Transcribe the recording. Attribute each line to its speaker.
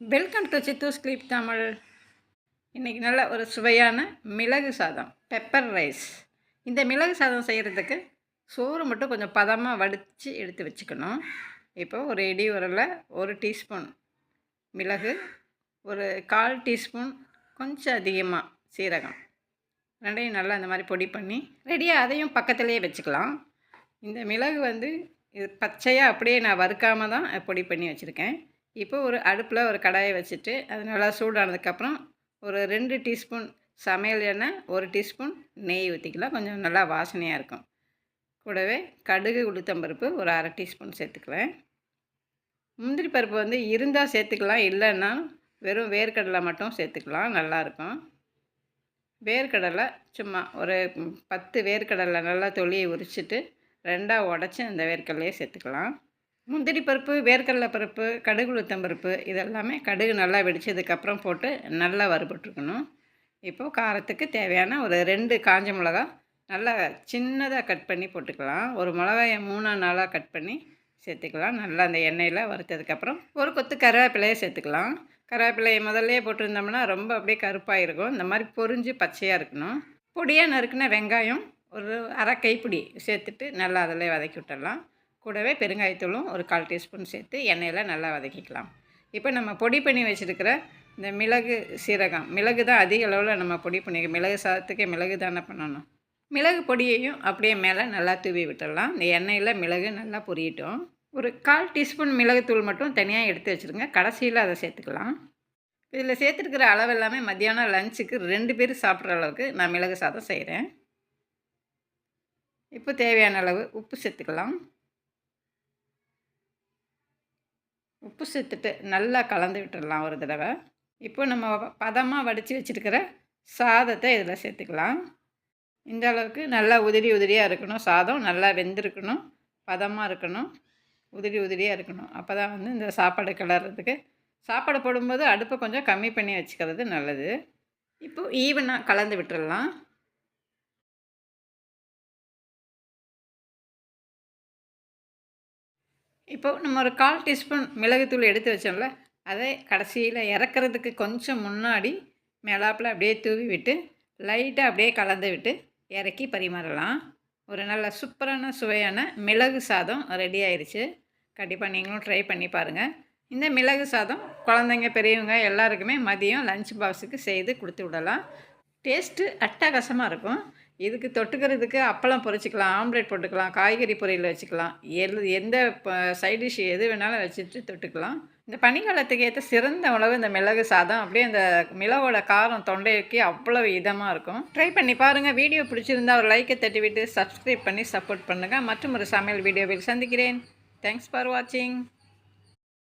Speaker 1: Welcome to Chithu's clip Tamil இன்றைக்கி நல்ல ஒரு சுவையான மிளகு சாதம் பெப்பர் ரைஸ் இந்த மிளகு சாதம் செய்கிறதுக்கு சோறு மட்டும் கொஞ்சம் பதமாக வடித்து எடுத்து வச்சுக்கணும். இப்போ ஒரு இடி உரலில் ஒரு டீஸ்பூன் மிளகு ஒரு கால் டீஸ்பூன் கொஞ்சம் அதிகமாக சீரகம். ரெண்டையும் நல்லா அந்த மாதிரி பொடி பண்ணி ரெடியாக அதையும் பக்கத்துலேயே வச்சுக்கலாம். இந்த மிளகு வந்து இது பச்சையாக அப்படியே நான் வறுக்காமல் தான் பொடி பண்ணி வச்சுருக்கேன். இப்போ ஒரு அடுப்பில் ஒரு கடாயை வச்சுட்டு அது நல்லா சூடானதுக்கப்புறம் ஒரு ரெண்டு டீஸ்பூன் சமையல் எண்ணெய் ஒரு டீஸ்பூன் நெய் ஊற்றிக்கலாம். கொஞ்சம் நல்லா வாசனையாக இருக்கும். கூடவே கடுகு உளுத்தம்பருப்பு ஒரு அரை டீஸ்பூன் சேர்த்துக்குவேன். முந்திரி பருப்பு வந்து இருந்தால் சேர்த்துக்கலாம் இல்லைன்னா வெறும் வேர்க்கடலை மட்டும் சேர்த்துக்கலாம் நல்லாயிருக்கும் வேர்க்கடலை சும்மா ஒரு பத்து வேர்க்கடலை நல்லா தொலியை உரிச்சிட்டு ரெண்டாக உடச்சி அந்த வேர்க்கடலையே சேர்த்துக்கலாம். முந்திரி பருப்பு வேர்க்கடலை பருப்பு கடுகு உளுத்தம் பருப்பு இதெல்லாமே கடுகு நல்லா வெடித்ததுக்கப்புறம் போட்டு நல்லா வறுபட்டுருக்கணும். இப்போது காரத்துக்கு தேவையான ஒரு ரெண்டு காஞ்ச மிளகா நல்லா சின்னதாக கட் பண்ணி போட்டுக்கலாம். ஒரு மிளகாயை மூணாக நாளாக கட் பண்ணி சேர்த்துக்கலாம். நல்லா அந்த எண்ணெயில் வறுத்ததுக்கப்புறம் ஒரு கொத்து கருவேப்பிலையை சேர்த்துக்கலாம். கருவேப்பிலையை முதல்லையே போட்டிருந்தோம்னா ரொம்ப அப்படியே கருப்பாக இருக்கும் இந்த மாதிரி பொறிஞ்சு பச்சையாக இருக்கணும். பொடியாக நறுக்குன வெங்காயம் ஒரு அரை கைப்பிடி சேர்த்துட்டு நல்லா அதில் வதக்கி விட்டுடலாம். கூடவே பெருங்காயத்தூளும் ஒரு கால் டீஸ்பூன் சேர்த்து எண்ணெயில் நல்லா வதக்கிக்கலாம். இப்போ நம்ம பொடி பண்ணி வச்சுருக்கிற இந்த மிளகு சீரகம் மிளகு தான் அதிக அளவில் நம்ம பொடி பண்ணி மிளகு சாதத்துக்கே மிளகு தானே பண்ணணும். மிளகு பொடியையும் அப்படியே மேலே நல்லா தூவி விட்டுடலாம். இந்த எண்ணெயில் மிளகு நல்லா பொரியட்டும். ஒரு கால் டீஸ்பூன் மிளகுத்தூள் மட்டும் தனியாக எடுத்து வச்சுருங்க. கடைசியில் அதை சேர்த்துக்கலாம். இதில் சேர்த்துருக்கிற அளவு எல்லாமே மத்தியானம் லஞ்சுக்கு ரெண்டு பேர் சாப்பிட்ற அளவுக்கு நான் மிளகு சாதம் செய்கிறேன். இப்போ தேவையான அளவு உப்பு சேர்த்துக்கலாம். உப்பு சேர்த்துட்டு நல்லா கலந்து விட்டுடலாம் ஒரு தடவை. இப்போ நம்ம பதமாக வடித்து வச்சுருக்கிற சாதத்தை இதில் சேர்த்துக்கலாம். இந்த அளவுக்கு நல்லா உதிரி உதிரியாக இருக்கணும். சாதம் நல்லா வெந்திருக்கணும். பதமாக இருக்கணும். உதிரி உதிரியாக இருக்கணும். அப்போ தான் வந்து இந்த சாப்பாடு கிளறதுக்கு. சாப்பாடு போடும்போது அடுப்பை கொஞ்சம் கம்மி பண்ணி வச்சுக்கிறது நல்லது. இப்போது ஈவனாக கலந்து விட்டுடலாம். இப்போது நம்ம ஒரு கால் டீஸ்பூன் மிளகுத்தூள் எடுத்து வச்சோம்ல அதை கடைசியில் இறக்குறதுக்கு கொஞ்சம் முன்னாடி மிளாப்பில் அப்படியே தூவி விட்டு லைட்டாக அப்படியே கலந்து விட்டு இறக்கி பரிமாறலாம். ஒரு நல்ல சூப்பரான சுவையான மிளகு சாதம் ரெடி ஆயிடுச்சு கண்டிப்பாக நீங்களும் ட்ரை பண்ணி பாருங்கள் இந்த மிளகு சாதம் குழந்தைங்க பெரியவங்க எல்லாருக்குமே மதியம் லஞ்ச் பாக்ஸுக்கு செய்து கொடுத்து விடலாம். டேஸ்ட்டு அட்டகாசமாக இருக்கும். இதுக்கு தொட்டுக்கிறதுக்கு அப்பளம் பொரிச்சிக்கலாம் ஆம்லேட் போட்டுக்கலாம் காய்கறி பொரியல் வச்சுக்கலாம். எது எந்த சைட் டிஷ் எது வேணாலும் வச்சுட்டு தொட்டுக்கலாம். இந்த பனிக்காலத்துக்கு ஏற்ற சிறந்த உணவு இந்த மிளகு சாதம். அப்படியே அந்த மிளகோட காரம் தொண்டைக்கு அவ்வளோ இதமாக இருக்கும். ட்ரை பண்ணி பாருங்கள் வீடியோ பிடிச்சிருந்தா ஒரு லைக்கை தட்டி விட்டு சப்ஸ்கிரைப் பண்ணி சப்போர்ட் பண்ணுங்கள் மற்றும் ஒரு சமையல் வீடியோவில் சந்திக்கிறேன். தேங்க்ஸ் ஃபார் வாட்சிங்